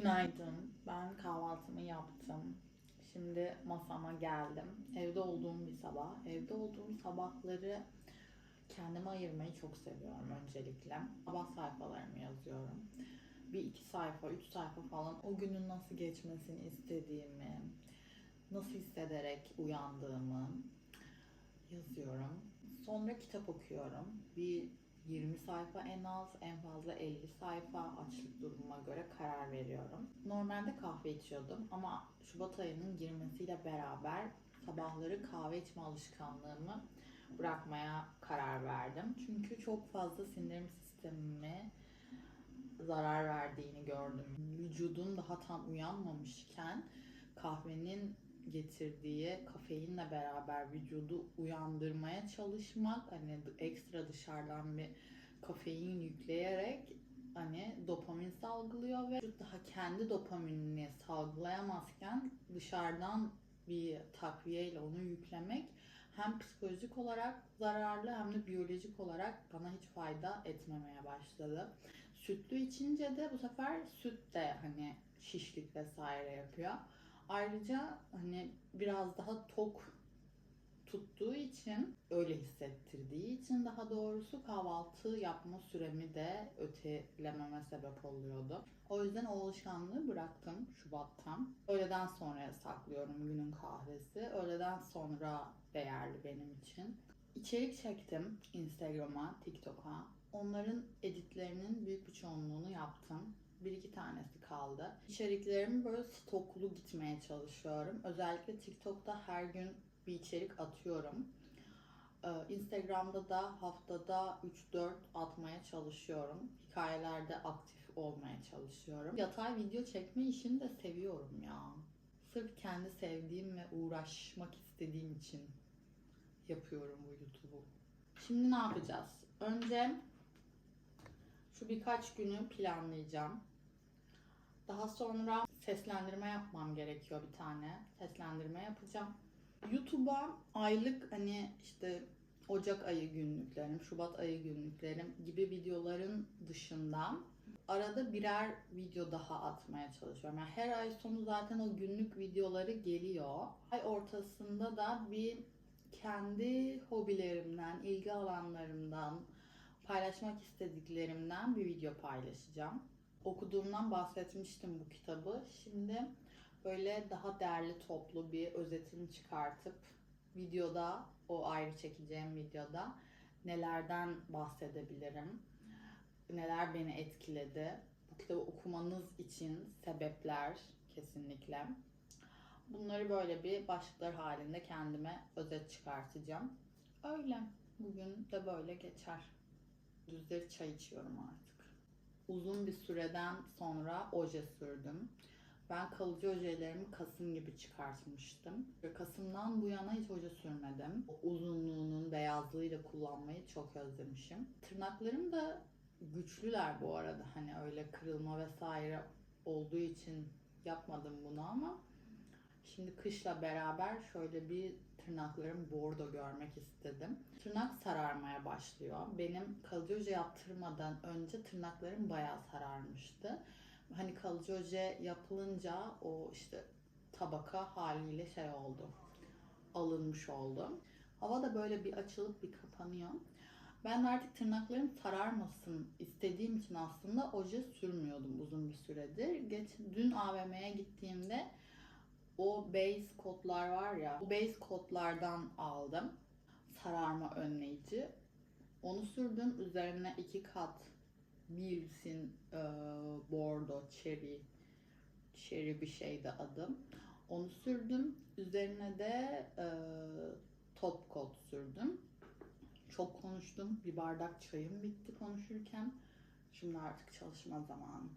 Günaydın. Ben kahvaltımı yaptım. Şimdi masama geldim. Evde olduğum bir sabah. Evde olduğum sabahları kendime ayırmayı çok seviyorum öncelikle. Sabah sayfalarımı yazıyorum. Bir iki sayfa, üç sayfa falan o günün nasıl geçmesini istediğimi, nasıl hissederek uyandığımı yazıyorum. Sonra kitap okuyorum. Bir 20 sayfa en az, en fazla 50 sayfa açlık durumuma göre karar veriyorum. Normalde kahve içiyordum ama Şubat ayının girmesiyle beraber sabahları kahve içme alışkanlığımı bırakmaya karar verdim. Çünkü çok fazla sindirim sistemime zarar verdiğini gördüm. Vücudum daha tam uyanmamışken kahvenin getirdiği kafeinle beraber vücudu uyandırmaya çalışmak hani ekstra dışarıdan bir kafein yükleyerek hani dopamin salgılıyor ve vücut daha kendi dopaminini salgılayamazken dışarıdan bir takviyeyle onu yüklemek hem psikolojik olarak zararlı hem de biyolojik olarak bana hiç fayda etmemeye başladı. Sütlü içince de bu sefer süt de hani şişlik vesaire yapıyor. Ayrıca hani biraz daha tok tuttuğu için öyle hissettirdiği için daha doğrusu kahvaltı yapma süremi de ötelememe sebep oluyordu. O yüzden o alışkanlığı bıraktım Şubat'tan. Öğleden sonraya saklıyorum günün kahvesi. Öğleden sonra değerli benim için. İçerik çektim Instagram'a, TikTok'a. Onların editlerinin büyük bir çoğunluğunu yaptım. Bir iki tanesi kaldı. İçeriklerimi böyle stoklu gitmeye çalışıyorum. Özellikle TikTok'ta her gün bir içerik atıyorum. Ee, Instagram'da da haftada 3-4 atmaya çalışıyorum. Hikayelerde aktif olmaya çalışıyorum. Yatay video çekme işini de seviyorum ya. Sırf kendi sevdiğim ve uğraşmak istediğim için yapıyorum bu YouTube'u. Şimdi ne yapacağız? Önce şu birkaç günü planlayacağım. Daha sonra seslendirme yapmam gerekiyor bir tane. Seslendirme yapacağım. YouTube'a aylık hani işte Ocak ayı günlüklerim, Şubat ayı günlüklerim gibi videoların dışında arada birer video daha atmaya çalışıyorum. Yani her ay sonu zaten o günlük videoları geliyor. Ay ortasında da bir kendi hobilerimden, ilgi alanlarımdan, paylaşmak istediklerimden bir video paylaşacağım. Okuduğumdan bahsetmiştim bu kitabı. Şimdi böyle daha değerli toplu bir özetini çıkartıp videoda, o ayrı çekeceğim videoda nelerden bahsedebilirim, neler beni etkiledi, bu kitabı okumanız için sebepler kesinlikle. Bunları böyle bir başlıklar halinde kendime özet çıkartacağım. Öyle. Bugün de böyle geçer. Düzleri çay içiyorum artık. Uzun bir süreden sonra oje sürdüm. Ben kalıcı ojelerimi Kasım gibi çıkartmıştım. Ve Kasım'dan bu yana hiç oje sürmedim. Uzunluğunun beyazlığıyla kullanmayı çok özlemişim. Tırnaklarım da güçlüler bu arada. Hani öyle kırılma vesaire olduğu için yapmadım bunu ama Şimdi kışla beraber şöyle bir tırnaklarım bordo görmek istedim. Tırnak sararmaya başlıyor. Benim kalıcı oje yaptırmadan önce tırnaklarım bayağı sararmıştı. Hani kalıcı oje yapılınca o işte tabaka haliyle şey oldu. Alınmış oldu. Hava da böyle bir açılıp bir kapanıyor. Ben de artık tırnaklarım sararmasın istediğim için aslında oje sürmüyordum uzun bir süredir. Geç, dün AVM'ye gittiğimde o base kotlar var ya, o base kotlardan aldım. Sararma önleyici. Onu sürdüm. Üzerine iki kat Bills'in e, bordo, cherry, cherry bir şeydi adım. Onu sürdüm. Üzerine de e, top coat sürdüm. Çok konuştum. Bir bardak çayım bitti konuşurken. Şimdi artık çalışma zamanı.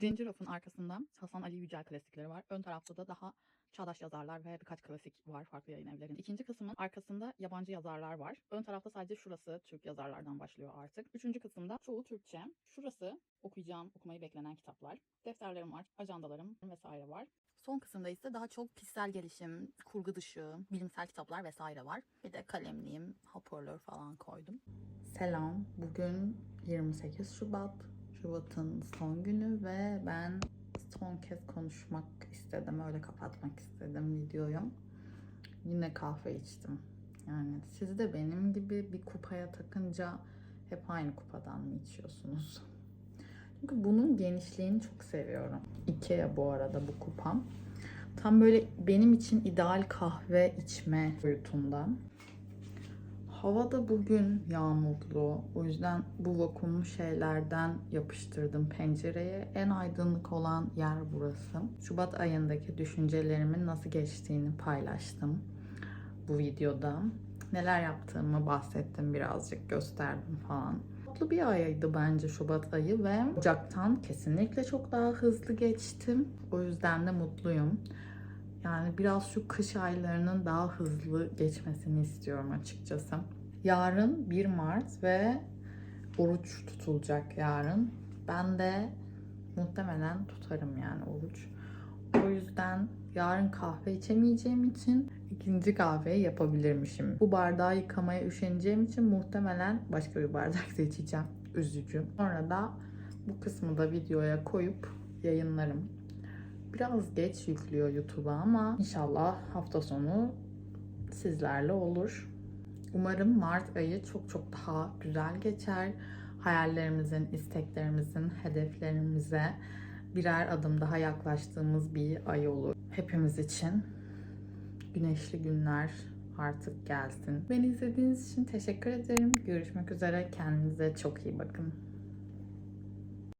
Birinci rafın arkasında Hasan Ali Yücel klasikleri var. Ön tarafta da daha çağdaş yazarlar ve birkaç klasik var farklı yayın evlerinin. İkinci kısmın arkasında yabancı yazarlar var. Ön tarafta sadece şurası Türk yazarlardan başlıyor artık. Üçüncü kısımda çoğu Türkçe. Şurası okuyacağım, okumayı beklenen kitaplar. Defterlerim var, ajandalarım vesaire var. Son kısımda ise daha çok kişisel gelişim, kurgu dışı, bilimsel kitaplar vesaire var. Bir de kalemliğim, hoparlör falan koydum. Selam. Bugün 28 Şubat. Şubat'ın son günü ve ben son kez konuşmak istedim. Öyle kapatmak istedim videoyu. Yine kahve içtim. Yani siz de benim gibi bir kupaya takınca hep aynı kupadan mı içiyorsunuz? Çünkü bunun genişliğini çok seviyorum. Ikea bu arada bu kupam. Tam böyle benim için ideal kahve içme boyutunda. Hava da bugün yağmurlu. O yüzden bu vakumlu şeylerden yapıştırdım pencereye. En aydınlık olan yer burası. Şubat ayındaki düşüncelerimin nasıl geçtiğini paylaştım bu videoda. Neler yaptığımı bahsettim birazcık, gösterdim falan. Mutlu bir ayıydı bence Şubat ayı ve Ocak'tan kesinlikle çok daha hızlı geçtim. O yüzden de mutluyum. Yani biraz şu kış aylarının daha hızlı geçmesini istiyorum açıkçası. Yarın 1 Mart ve oruç tutulacak yarın. Ben de muhtemelen tutarım yani oruç. O yüzden yarın kahve içemeyeceğim için ikinci kahveyi yapabilirmişim. Bu bardağı yıkamaya üşeneceğim için muhtemelen başka bir bardak seçeceğim. Üzücü. Sonra da bu kısmı da videoya koyup yayınlarım. Biraz geç yüklüyor YouTube'a ama inşallah hafta sonu sizlerle olur. Umarım Mart ayı çok çok daha güzel geçer. Hayallerimizin, isteklerimizin, hedeflerimize birer adım daha yaklaştığımız bir ay olur. Hepimiz için güneşli günler artık gelsin. Beni izlediğiniz için teşekkür ederim. Görüşmek üzere. Kendinize çok iyi bakın.